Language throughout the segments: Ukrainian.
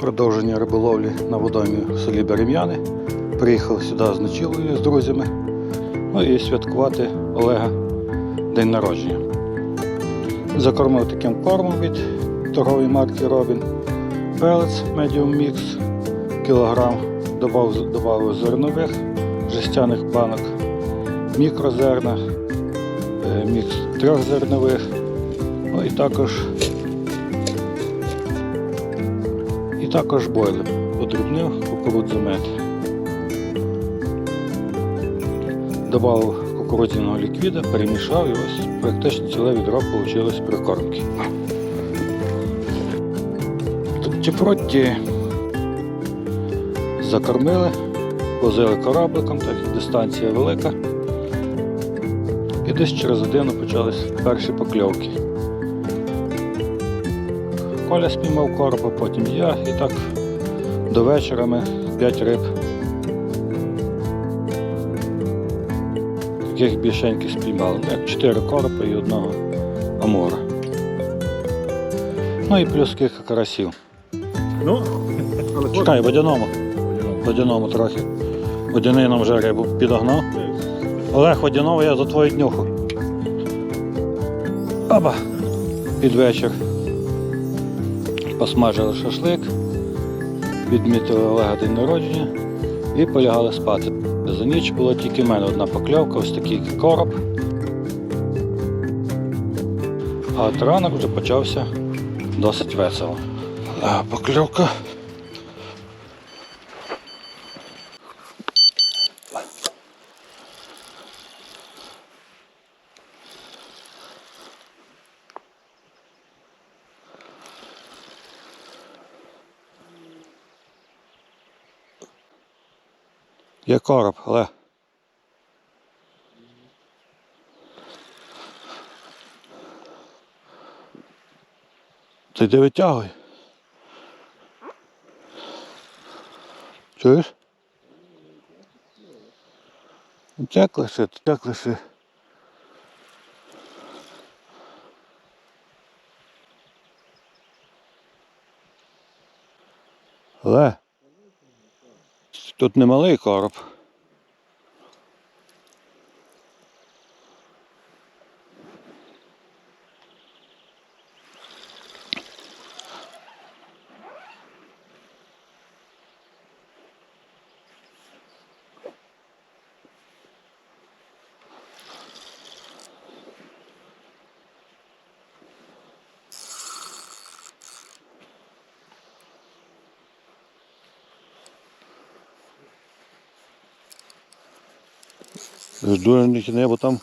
Продовження риболовлі на водоймі в селі Берем'яни. Приїхав сюди з ночілою з друзями. Ну і святкувати Олега день народження. Закормив таким кормом від торгової марки Робін. Пелець Medium Mix, кілограм добавив зернових жестяних банок, мікрозерна, е, мікс трьохзернових, ну і також також бойлер подрібнив кукурудзомет. Добавив кукурудзяного ліквіда, перемішав і ось практично ціле відро вийшло прикормки. Чепротті закормили, возили корабликом, так як дистанція велика. І десь через годину почались перші покльовки. Коля спіймав коропа, потім я і так до вечора ми 5 риб. Таких більшеньких спіймали, як 4 коропа і одного амура. Ну і плюс кілька карасів. Ну, але Чекай, водяному. Водяному трохи. Водяний нам вже рибу підогнав. Олег, водяного я за твою днюху. Оба. Під вечір. Посмажили шашлик, відмітили Олега день народження і полягали спати. За ніч була тільки в мене одна покльовка, ось такий короб. А от ранок вже почався досить весело. Покльовка. Є короб, але. Ти йди витягуй. Чуєш? Як лише, як лише. Але. Тут немалий короб. Дуже не тяне, бо там,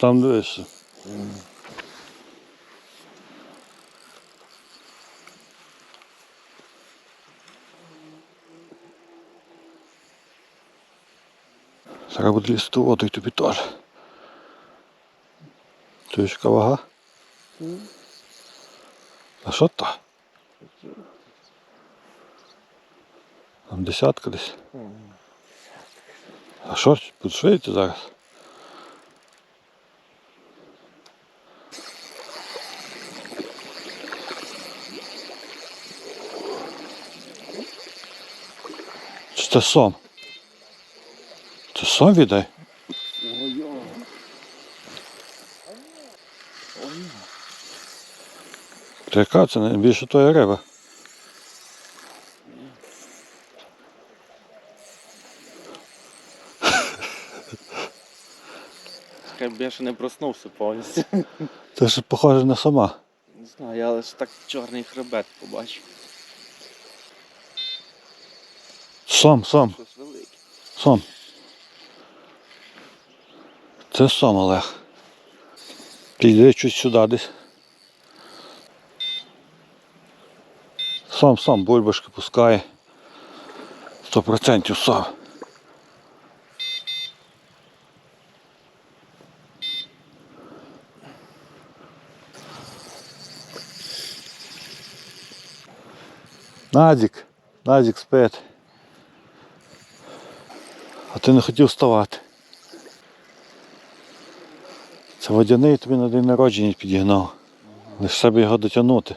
там дивишся. Зараз буде і тобі теж. Чуєш, яка вага? А що то? Там десятка десь. А що ж, зараз? Чи це сом? Це сом віддай? Це найбільше тої риба? Я ще не проснувся повністю. Це ж похоже на сома. Не знаю, я лише так чорний хребет побачив. Сом, сом, Щось велике. сом. Це сом, Олег. Підійди чуть сюди десь. Сом, сом, бульбашки пускає. Сто процентів сом. Назік, Назік спить. А ти не хотів вставати. Це водяний тобі на день народження підігнав. Лише себе його дотягнути.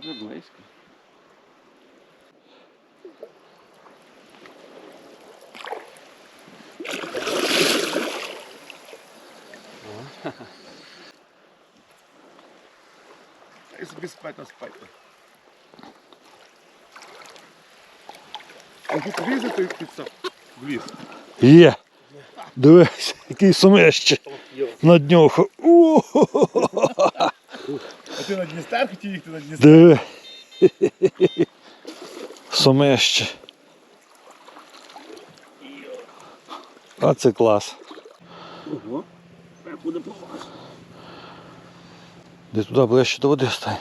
Вже близько. Ай собі спать на спать. А тут влізе той підсак? Вліз. Є. Дивись, який сумище на днюху. У, А ти на Дністер хотів їхати на Дністер? Диви. Сумище. А це клас. Ого. Треба буде похоже. Де туди ближче до води стань.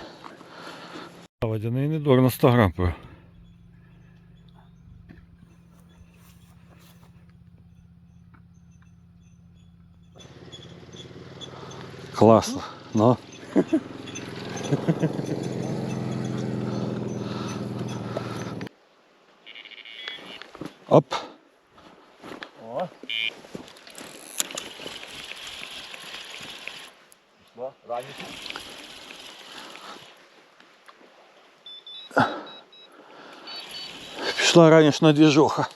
Водяний недор на 100 грам. пив. Класно. Ну. Оп. О. Пішло, раніше. Пішла ранішна двіжуха.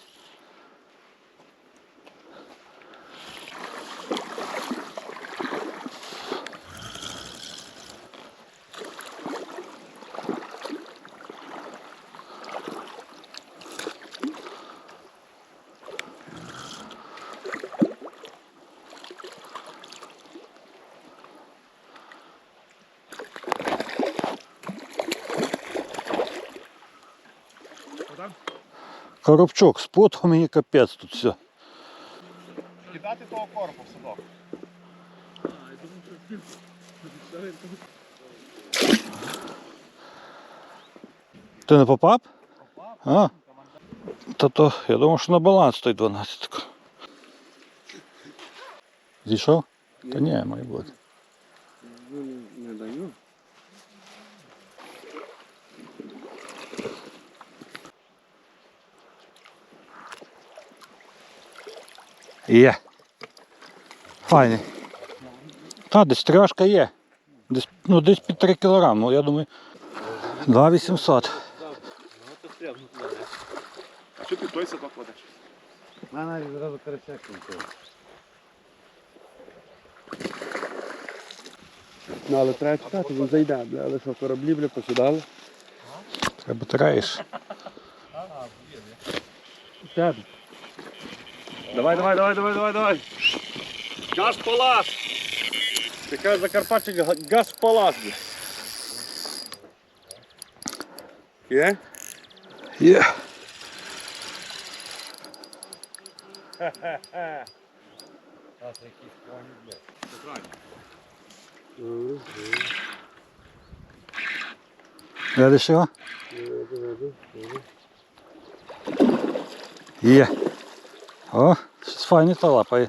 Коробчок з потом мені капець тут все. Кидати того коропа в садок. Ти не попав? А? Та то, я думав, що на баланс той 12. Зійшов? Та ні, має бути. Є. Файний. Та, десь трьошка є. Десь, ну, десь під 3 кг, ну я думаю. 2800. А що ти той садок кладеш? Ну, але треба чекати, він зайде, бля, але що, кораблі, бля, посідали. Треба траєш. Тебе. Давай, давай, давай, давай, давай, давай. Газ палас. Кажеш Закарпатчик газ палас. Є? Є. Видиш його? Є. О, щось файне та лапає.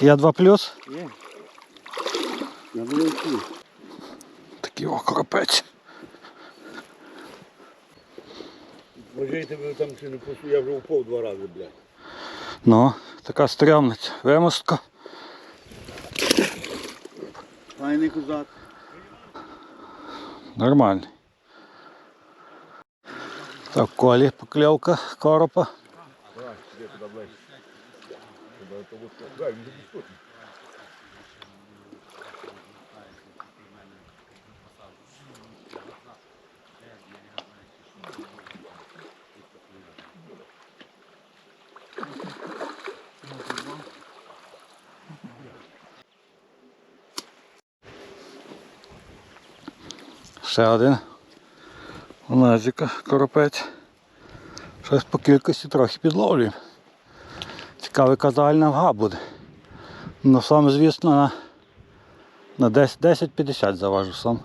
Я 2 плюс. Є. На великі. Такий о, коропець. Може, я тебе там ще не пустив, я вже упав два рази, бля. Ну, така стрімниця. Вимостка. Файний козак. Нормальний. Так, колі покльовка коропа. Ще один. Лазіка, коропець. Щось по кількості трохи підловлюємо. Цікавий казальна вага буде. Ну сам, звісно, на, на 10 10-50 заважу сам.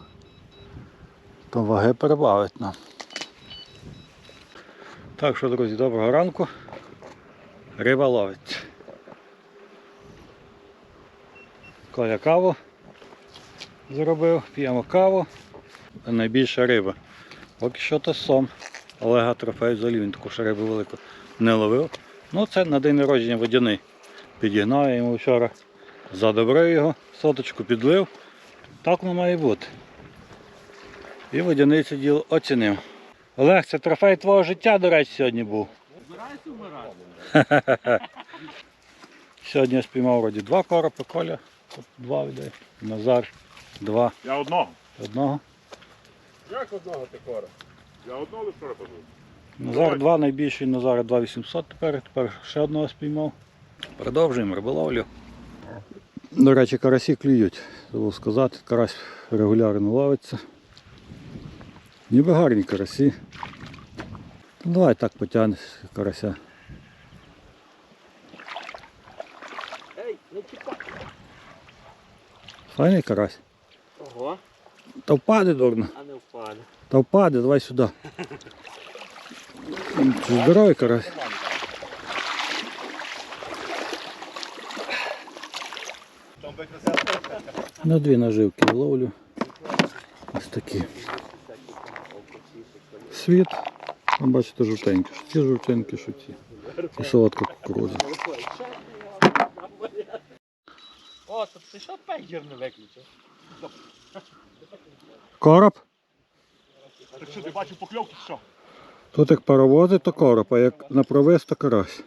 То ваги перебавить нам. Так що, друзі, доброго ранку. Риба ловить. Коля каву зробив, п'ємо каву. Найбільша риба. Поки що то сом. Олега трофей взагалі він таку ще рибу велику не ловив. Ну це на день народження водяний. Підігнав я йому вчора, задобрив його, соточку підлив. Так воно має бути. І водяницю діло оцінив. Олег, це трофей твого життя, до речі, сьогодні був. Збираєшся вмирати? Сьогодні я спіймав вроді два коропи, Коля, два віддає. Назар два. Я одного. Одного. Як одного ти кора? Я одного лише кора. Назар два найбільший, Назара 2800 тепер, тепер ще одного спіймав. Продовжуємо риболовлю. До речі, карасі клюють. Забув сказати, карась регулярно ловиться. Ніби гарні карасі. Ну, давай так потягнеш карася. Ей, не чіпай. Файний карась. Ого, Та впаде дурно. а не впаде. Та впаде, давай сюди. Здоровий карась. На дві наживки ловлю. Ось такі. Світ. Ви бачите жовтенькі. Що ці жовтенькі, що ці. І солодка кукурудза. О, то ти що пейджер не виключив? Короб? Так що ти бачив покльовки, що? Тут як паровози, то короб, а як на провис, то карась.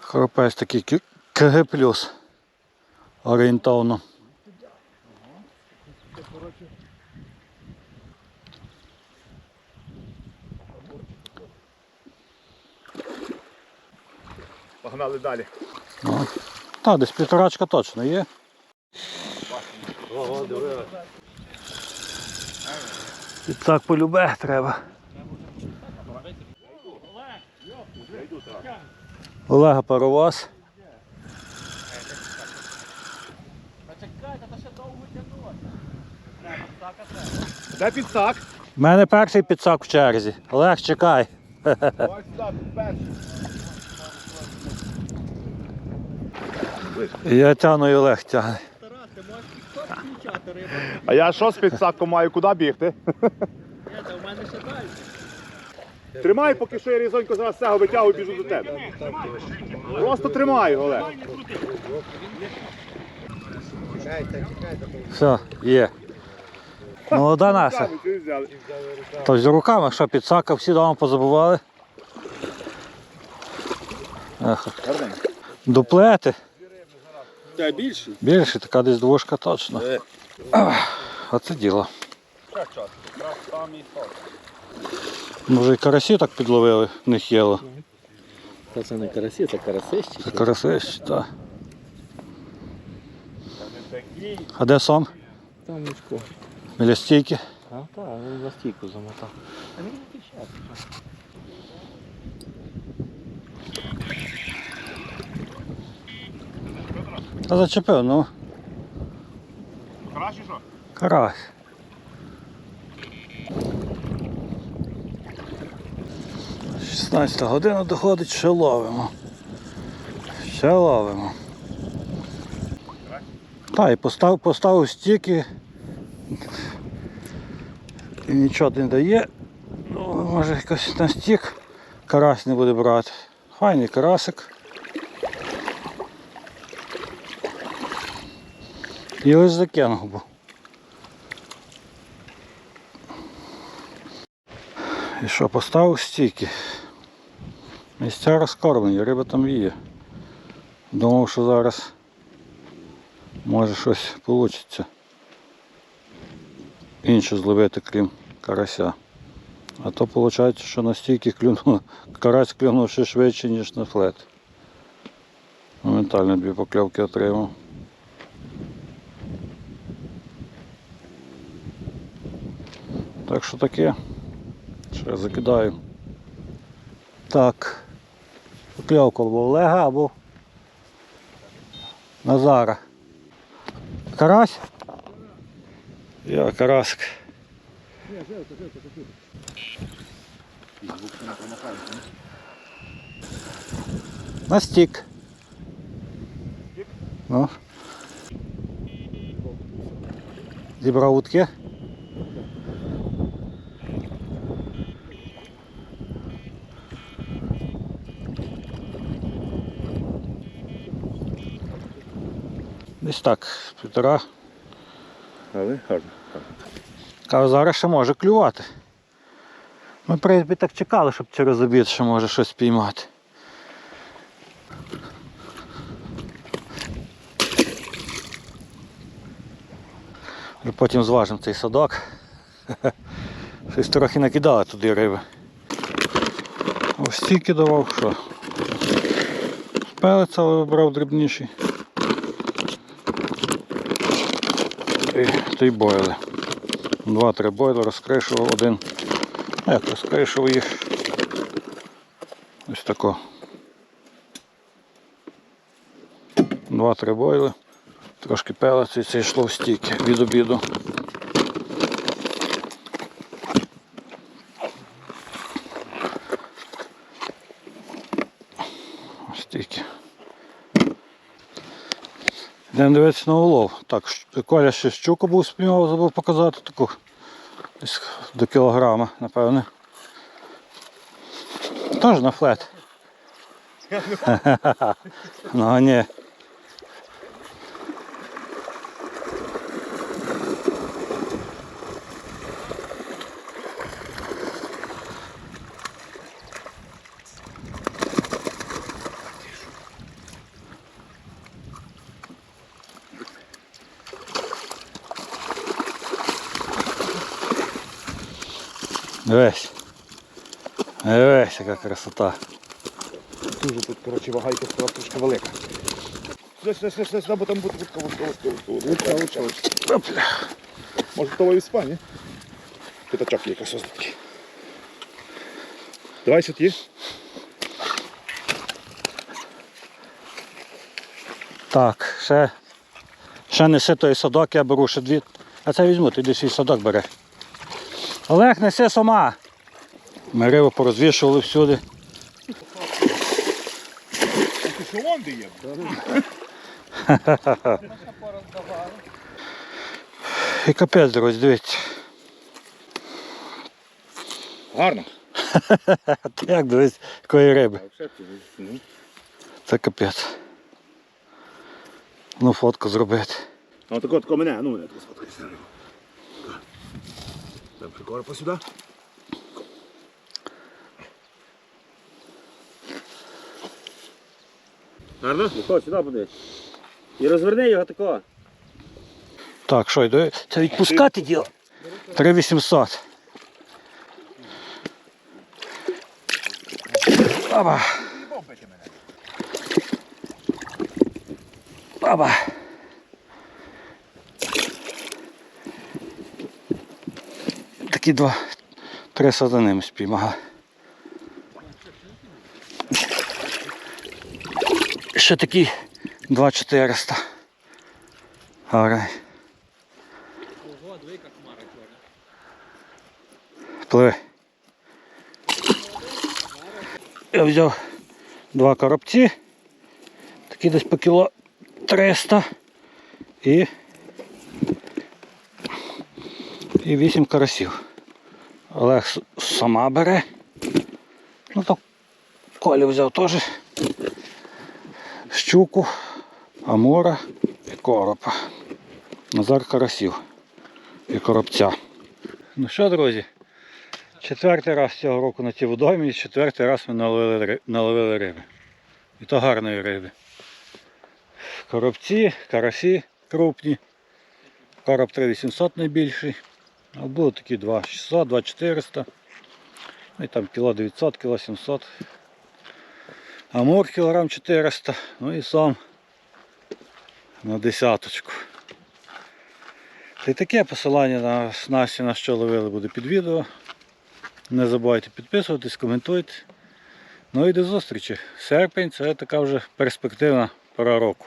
Хоропець такий КГ плюс. Орієнтовно. Погнали далі. Та, десь півторачка точно є. І так полюбе треба. Олега паровоз. Де підсак? У мене перший підсак в черзі. Олег, чекай. Тут Я тяну і Олег тягне. А я що з підсаком маю, куди бігти? Ні, та в мене ще далі. Тримай, поки що я різонько зараз цього витягую і біжу до тебе. Просто тримай, Олег. Все, є. Молода наша. То з руками, що підсака всі дома позабували. Ех, дуплети. Та більше? Більше, така десь двошка точно. Ах, Оце діло. Може і карасі так підловили, не хіло. Та це не карасі, це карасищі. Це карасищ, так. А де сом? Там мішко. Біля стійки. А, так, він на стійку замотав. А він не пішов. Та зачепив, ну. Краще що? Карась. Шістнадцята година доходить, ще ловимо. Ще ловимо. Та, і постав, поставив стіки. І нічого не дає. Ну, може якось на стік карась не буде брати. Файний карасик. І ось закинув був. І що, поставив стійки. Місця розкормлені, риба там є. Думав, що зараз може щось вийде. Інше зловити, крім карася. А то виходить, що на стійки клюнув, карась клюнув ще швидше, ніж на флет. Моментально дві покльовки отримав. Так що таке. Ще закидаю. Так. Покльовка або Олега, або Назара. Карась? Я карасик. На стік. Ну. Зібрав утки. Десь так, півтора. Але гарно. Кажу, зараз ще може клювати. Ми, в принципі, так чекали, щоб через обід ще може щось піймати. Потім зважимо цей садок. Щось трохи накидали туди риби. Ось стільки давав, що. Пелець, але вибрав дрібніший. Той бойли. Два-три бойли розкришував один. Ну, Як розкришував їх. Ось тако. Два-три бойли. Трошки пелець і це йшло в стійки від обіду. Ось стільки. Йдемо дивитися на улов. Так, Коля ще щуку був спіймав, забув показати таку. Десь до кілограма, напевне. Теж на флет. ну а ні. Дивись. Дивись, яка красота. Дуже тут, коротше, вагайка стала трошки велика. Сюди, сюди, сюди, сюди, бо там буде вудка, вудка, вудка, вудка, вудка, вудка, вудка. Опля. Може, того і спані? П'ятачок є якась ось Давай сюди. Так, ще, ще неси той садок, я беру ще дві. А це візьму, ти йди свій садок бери. Олег, неси сама. Ми рибу порозвішували всюди. Ти що вон де є? І капець, друзі, дивіться. Гарно. Як дивись, якої риби. Ну, Це капець. Ну, фотку зробити. А отако, тако мене, ну мене тут сфоткайся. Там прикорпа сюди. Гарно? Ну, сюди подивись. І розверни його такого. Так, що йду? Це відпускати діло. 3800. Баба. Баба. Такі два, три сатани ми спіймали. Ще такі 2400. Гарний. Ого, диви, яка хмара чорна. Пливи. Я взяв два коробці, такі десь по кіло 300 і, і 8 карасів. Олег сама бере. Ну то Коля взяв теж щуку, амура і коропа. Назар карасів і коробця. Ну що, друзі? Четвертий раз цього року на цій водоймі і четвертий раз ми наловили, наловили риби. І то гарної риби. Коробці, карасі крупні. Короб 3800 найбільший. А були такі 2600, 2400. Ну і там кіло 900, кіло 700. Амур кілограм 400. Ну і сам на десяточку. Та й таке посилання на снасті, на що ловили, буде під відео. Не забувайте підписуватись, коментуйте. Ну і до зустрічі. Серпень це така вже перспективна пора року.